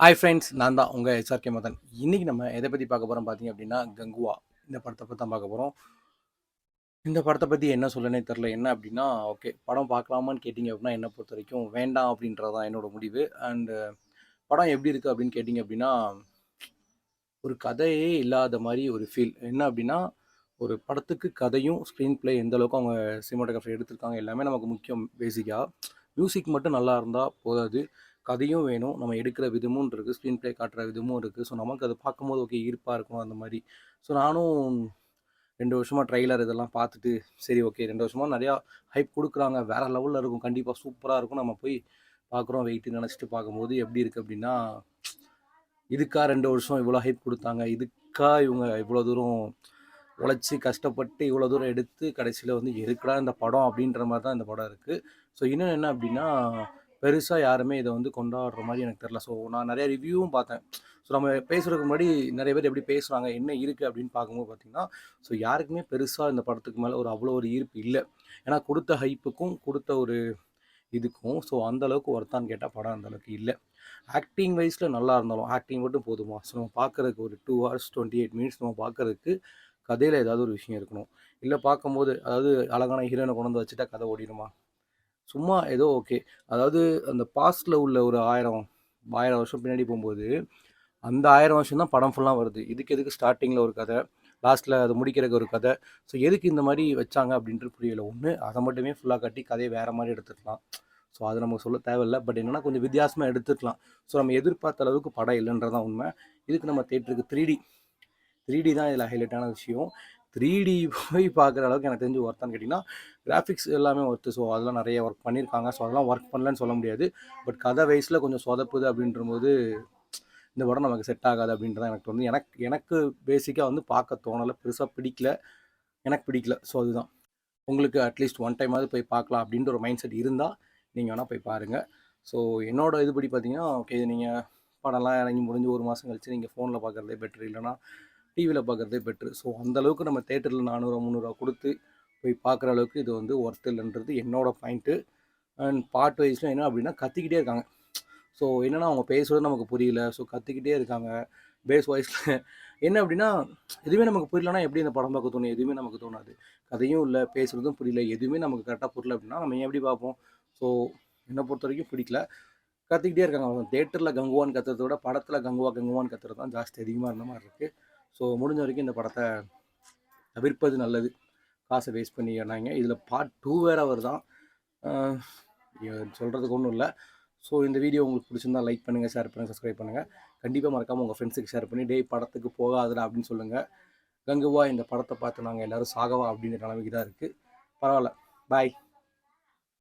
Hi friends நான் தான் உங்கள் எஸ்ஆர்கே மதன். இன்றைக்கி நம்ம எதை பற்றி பார்க்க போகிறோம் பார்த்தீங்க அப்படின்னா கங்குவா. இந்த படத்தை பற்றி தான் பார்க்க போகிறோம் இந்த படத்தை பற்றி என்ன சொல்லனே தெரில என்ன அப்படின்னா ஓகே படம் பார்க்கலாமான்னு கேட்டிங்க அப்படின்னா என்னை பொறுத்த வரைக்கும் வேண்டாம் அப்படின்றது தான் என்னோட முடிவு. அண்டு படம் எப்படி இருக்குது அப்படின்னு கேட்டிங்க அப்படின்னா ஒரு கதையே இல்லாத மாதிரி ஒரு ஃபீல் என்ன அப்படின்னா ஒரு படத்துக்கு கதையும் ஸ்க்ரீன் பிளே எந்த அளவுக்கு அவங்க சினிமாட்டோகிராஃபர் எடுத்திருக்காங்க எல்லாமே நமக்கு முக்கியம் பேசிக்காக மியூசிக் மட்டும் நல்லா இருந்தால் போதாது. கதையும் வேணும். நம்ம எடுக்கிற விதமும் இருக்குது ஸ்க்ரீன் ப்ளே காட்டுற விதமும் இருக்குது ஸோ நமக்கு அதை பார்க்கும்போது ஓகே ஈர்ப்பாக இருக்கும் அந்த மாதிரி. ஸோ நானும் ரெண்டு வருஷமாக ட்ரைலர் இதெல்லாம் பார்த்துட்டு சரி ஓகே ரெண்டு வருஷமாக நிறையா ஹைப் கொடுக்குறாங்க. வேறு லெவலில் இருக்கும். கண்டிப்பாக சூப்பராக இருக்கும். நம்ம போய் பார்க்குறோம் வெயிட்டு நினச்சிட்டு பார்க்கும்போது எப்படி இருக்குது அப்படின்னா இதுக்கா ரெண்டு வருஷம் இவ்வளோ ஹைப் கொடுத்தாங்க. இதுக்கா இவங்க இவ்வளோ தூரம் உழைச்சி கஷ்டப்பட்டு இவ்வளோ தூரம் எடுத்து கடைசியில் வந்து எதுக்கடா இந்த படம் அப்படின்ற மாதிரி தான் இந்த படம் இருக்குது ஸோ இன்னும் என்ன அப்படின்னா பெருசாக யாருமே இதை வந்து கொண்டாடுற மாதிரி எனக்கு தெரில ஸோ நான் நிறைய ரிவ்யூவும் பார்த்தேன். ஸோ நம்ம பேசுகிறதுக்கு முன்னாடி நிறைய பேர் எப்படி பேசுகிறாங்க என்ன இருக்குது அப்படின்னு பார்க்கும்போது பார்த்தீங்கன்னா ஸோ யாருக்குமே பெருசாக இந்த படத்துக்கு மேலே ஒரு அவ்வளோ ஒரு ஈர்ப்பு இல்லை. ஏன்னா கொடுத்த ஹைப்புக்கும் கொடுத்த ஒரு இதுக்கும் ஸோ அந்தளவுக்கு ஒர்த்தான்னு கேட்டால் படம் அந்தளவுக்கு இல்லை. ஆக்டிங் வைஸில் நல்லா இருந்தாலும் ஆக்டிங் மட்டும் போதுமா? ஸோ நம்ம பார்க்குறதுக்கு ஒரு two hours twenty eight minutes நம்ம பார்க்குறதுக்கு கதையில் ஏதாவது ஒரு விஷயம் இருக்கணும். இல்லை பார்க்கும்போது அதாவது அழகான ஹீரோனை கொண்டு வந்து வச்சுட்டா கதை ஓடிடுமா? சும்மா ஏதோ ஓகே. அதாவது அந்த பாஸ்டில் உள்ள ஒரு ஆயிரம் ஆயிரம் வருஷம் பின்னாடி போகும்போது அந்த ஆயிரம் வருஷம் தான் படம் ஃபுல்லாக வருது. இதுக்கு எதுக்கு ஸ்டார்டிங்கில் ஒரு கதை லாஸ்ட்டில் அது முடிக்கிறதுக்கு ஒரு கதை. ஸோ எதுக்கு இந்த மாதிரி வச்சாங்க அப்படின்ட்டு புரியல. ஒன்று அதை மட்டுமே ஃபுல்லாக கட்டி கதையை வேறு மாதிரி எடுத்துக்கலாம். ஸோ அது நமக்கு சொல்ல தேவையில்லை. பட் என்னென்னா கொஞ்சம் வித்தியாசமாக எடுத்துக்கலாம். ஸோ நம்ம எதிர்பார்த்த அளவுக்கு படம் இல்லைன்றதான் உண்மை. இதுக்கு நம்ம தேட்டருக்கு த்ரீ டி த்ரீ டி தான் இதில் ஹைலைட்டான விஷயம். த்ரீ டி போய் பார்க்குற அளவுக்கு எனக்கு தெரிஞ்சு ஒர்த்தான்னு கேட்டிங்கன்னா கிராஃபிக்ஸ் எல்லாமே ஒர்த்து ஸோ அதெல்லாம் நிறைய ஒர்க் பண்ணியிருக்காங்க. ஸோ அதெல்லாம் ஒர்க் பண்ணலன்னு சொல்ல முடியாது. பட் கதை வயசில் கொஞ்சம் சொதப்புது அப்படின்றபோது இந்த படம் நமக்கு செட் ஆகாது அப்படின்றத எனக்கு தோணுது எனக்கு எனக்கு பேசிக்காக வந்து பார்க்க தோணலை. பெருசாக பிடிக்கல. எனக்கு பிடிக்கல. ஸோ அதுதான். உங்களுக்கு அட்லீஸ்ட் ஒன் டைமாவது போய் பார்க்கலாம் அப்படின்ற ஒரு மைண்ட் செட் இருந்தால் நீங்கள் வேணால் போய் பாருங்கள் ஸோ என்னோட இதுபடி பார்த்தீங்கன்னா ஓகே நீங்கள் படம்லாம் இறங்கி முடிஞ்சு ஒரு மாதம் கழிச்சு நீங்கள் ஃபோனில் பார்க்குறதே பெட்ரு இல்லைனா டிவியில் பார்க்குறதே பெட்ரு. ஸோ அந்தளவுக்கு நம்ம தேட்டரில் நானூறுவா முந்நூறுரூவா கொடுத்து போய் பார்க்குற அளவுக்கு இது வந்து ஒர்த் இல்லைன்றது என்னோடய பாயிண்ட்டு அண்ட் பார்ட் வைஸ்லாம் என்ன அப்படின்னா கத்திக்கிட்டே இருக்காங்க. ஸோ என்னென்னா அவங்க பேசுகிறது நமக்கு புரியல. ஸோ கத்திக்கிட்டே இருக்காங்க. பேஸ் வாய்ஸில் என்ன அப்படின்னா எதுவுமே நமக்கு புரியலன்னா எப்படி இந்த படம் பார்க்க தோணும்? எதுவுமே நமக்கு தோணாது. கதையும் இல்லை பேசுகிறதும் புரியல. எதுவுமே நமக்கு கரெக்டாக புரியல அப்படின்னா நம்ம எப்படி பார்ப்போம்? ஸோ என்னை பொறுத்த வரைக்கும் பிடிக்கல. கற்றுக்கிட்டே இருக்காங்க அவங்க. தேட்டரில் கங்குவான்னு கத்துறத விட படத்தில் கங்குவா கங்குவான்னு கத்துறது தான் ஜாஸ்தி அதிகமாக இருந்த மாதிரி இருக்குது ஸோ முடிஞ்ச வரைக்கும் இந்த படத்தை தவிர்ப்பது நல்லது. காசை வேஸ்ட் பண்ணி பண்ணாங்க இதில் பார்ட் டூ வேறு அவர் தான் சொல்கிறதுக்கு ஒன்றும் இல்லை. ஸோ இந்த வீடியோ உங்களுக்கு பிடிச்சிருந்தா லைக் பண்ணுங்கள் ஷேர் பண்ணுங்கள் சப்ஸ்கிரைப் பண்ணுங்கள் கண்டிப்பாக மறக்காமல் உங்கள் ஃப்ரெண்ட்ஸுக்கு ஷேர் பண்ணி டே படத்துக்கு போகாதுடா அப்படின்னு சொல்லுங்கள் கங்குவா இந்த படத்தை பார்த்து நாங்கள் எல்லோரும் சாகவா அப்படின்ற நிலைமைக்கு தான் இருக்குது பரவாயில்ல. பாய்